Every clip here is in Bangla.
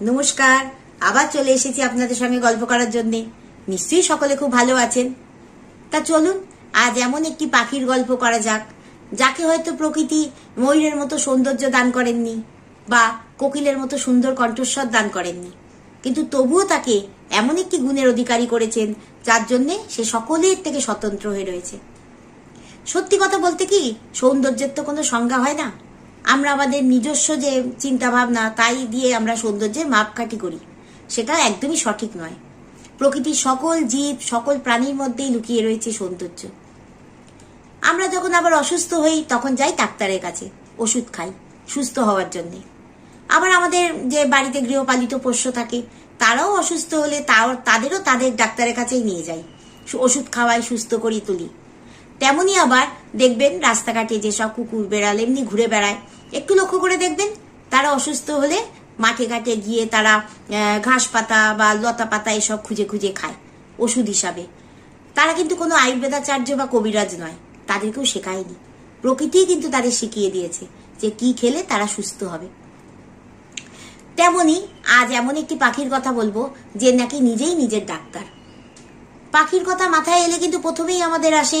নমস্কার, আবার চলে এসেছি আপনাদের সঙ্গে গল্প করার জন্য। নিশ্চয়ই সকলে খুব ভালো আছেন। তা চলুন, আজ এমন একটি পাখির গল্প করা যাক, যাকে হয়তো প্রকৃতি ময়ূরের মতো সৌন্দর্য দান করেননি বা কোকিলের মতো সুন্দর কণ্ঠস্বর দান করেননি। কিন্তু তবুও তাকে এমন একটি গুণের অধিকারী করেছেন, যার জন্যে সে সকলের থেকে স্বতন্ত্র হয়ে রয়েছে। সত্যি কথা বলতে কি, সৌন্দর্যের তো কোনো সংজ্ঞা হয় না? আমরা আমাদের নিজস্ব যে চিন্তা ভাবনা তাই দিয়ে আমরা সৌন্দর্যের মাপকাঠি করি। সেটা একদমই সঠিক নয়। প্রকৃতির সকল জীব, সকল প্রাণীর মধ্যেই লুকিয়ে রয়েছে সৌন্দর্য। আমরা যখন আবার অসুস্থ হই, তখন যাই ডাক্তারের কাছে, ওষুধ খাই, সুস্থ হওয়ার জন্যে। আবার আমাদের যে বাড়িতে গৃহপালিত পোষ্য থাকে, তারাও অসুস্থ হলে তাও, তাদেরও তাদের ডাক্তারের কাছেই নিয়ে যাই। ওষুধ খাওয়াই, সুস্থ করি, তুলি। তেমনই আবার দেখবেন রাস্তাঘাটে যেসব কুকুর, বেড়াল এমনি ঘুরে বেড়ায়। একটু লক্ষ্য করে দেখবেন, তারা অসুস্থ হলে মাঠে ঘাটে গিয়ে তারা ঘাস পাতা বা লতা পাতা এসব খুঁজে খুঁজে খায়, ওষুধ হিসাবে। তারা কিন্তু কোনো আয়ুর্বেদাচার্য বা কবিরাজ নয়, তাদেরকেও শেখায়নি। প্রকৃতি কিন্তু তাদের শিখিয়ে দিয়েছে যে কি খেলে তারা সুস্থ হবে। তেমনি আজ এমন একটি পাখির কথা বলব, যে নাকি নিজেই নিজের ডাক্তার। পাখির কথা মাথায় এলে কিন্তু প্রথমেই আমাদের আসে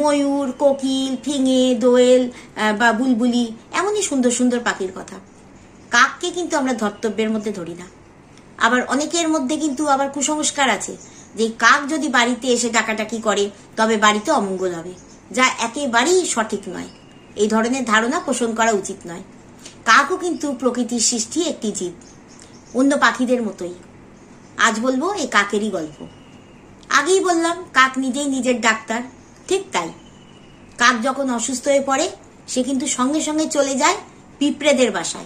ময়ূর, কোকিল, ফিঙে, দোয়েল বা বুলবুলি, এমনই সুন্দর সুন্দর পাখির কথা। কাককে কিন্তু আমরা ধর্তব্যের মধ্যে ধরি না। আবার অনেকের মধ্যে কিন্তু আবার কুসংস্কার আছে যে কাক যদি বাড়িতে এসে ডাকাডাকি করে, তবে বাড়িতে অমঙ্গল হবে, যা একেবারেই সঠিক নয়। এই ধরনের ধারণা পোষণ করা উচিত নয়। কাকও কিন্তু প্রকৃতির সৃষ্টি একটি জীব, অন্য পাখিদের মতোই। আজ বলব এই কাকেরই গল্প। আগেই বললাম, কাক নিজেই নিজের ডাক্তার। ঠিক তাই। কাক যখন অসুস্থ হয়ে পড়ে, সে কিন্তু সঙ্গে সঙ্গে চলে যায় পিঁপড়েদের বাসায়।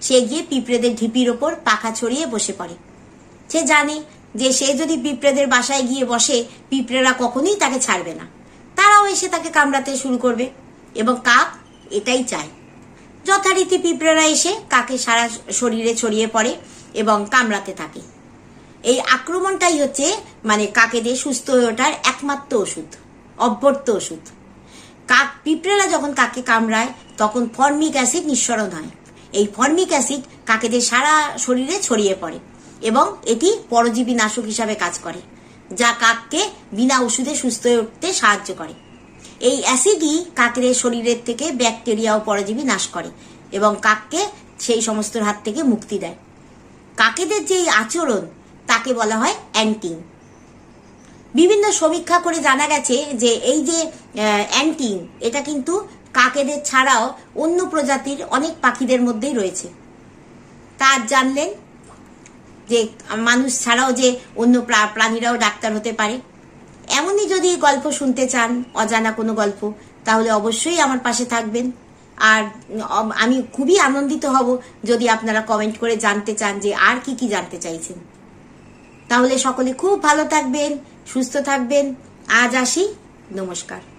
সে গিয়ে পিঁপড়েদের ঢিপির ওপর পাখা ছড়িয়ে বসে পড়ে। সে জানে যে সে যদি পিঁপড়েদের বাসায় গিয়ে বসে, পিঁপড়েরা কখনোই তাকে ছাড়বে না। তারাও এসে তাকে কামড়াতে শুরু করবে এবং কাক এটাই চায়। যথারীতি পিঁপড়েরা এসে কাকে সারা শরীরে ছড়িয়ে পড়ে এবং কামড়াতে থাকে। এই আক্রমণটাই হচ্ছে মানে কাকেদের সুস্থ হয়ে ওঠার একমাত্র ওষুধ অভ্যর্থ ওষুধ। কাক পিঁপড়েরা যখন কাকে কামড়ায়, তখন ফর্মিক অ্যাসিড নিঃসরণ হয়। এই ফর্মিক অ্যাসিড কাকেদের সারা শরীরে ছড়িয়ে পড়ে এবং এটি পরজীবী নাশক হিসাবে কাজ করে, যা কাককে বিনা ওষুধে সুস্থ হয়ে উঠতে সাহায্য করে। এই অ্যাসিডই কাকের শরীরের থেকে ব্যাকটেরিয়া ও পরজীবী নাশ করে এবং কাককে সেই সমস্ত হাত থেকে মুক্তি দেয়। কাকেদের যে এই আচরণ তাকে বলা হয় অ্যান্টিং। বিভিন্ন সমীক্ষা করে জানা গেছে যে এই যে অ্যান্টিং, এটা কিন্তু কাকেদের ছাড়াও অন্য প্রজাতির অনেক পাখিদের মধ্যেই রয়েছে। তা জানলেন যে, মানুষ ছাড়াও যে অন্য প্রাণীরাও ডাক্তার হতে পারে। এমনই যদি গল্প শুনতে চান, অজানা কোনো গল্প, তাহলে অবশ্যই আমার পাশে থাকবেন। আর আমি খুবই আনন্দিত হব যদি আপনারা কমেন্ট করে জানতে চান যে আর কি কি জানতে চাইছেন। তাহলে সকলে খুব ভালো থাকবেন সুস্থ থাকবেন। আজ আসি। নমস্কার।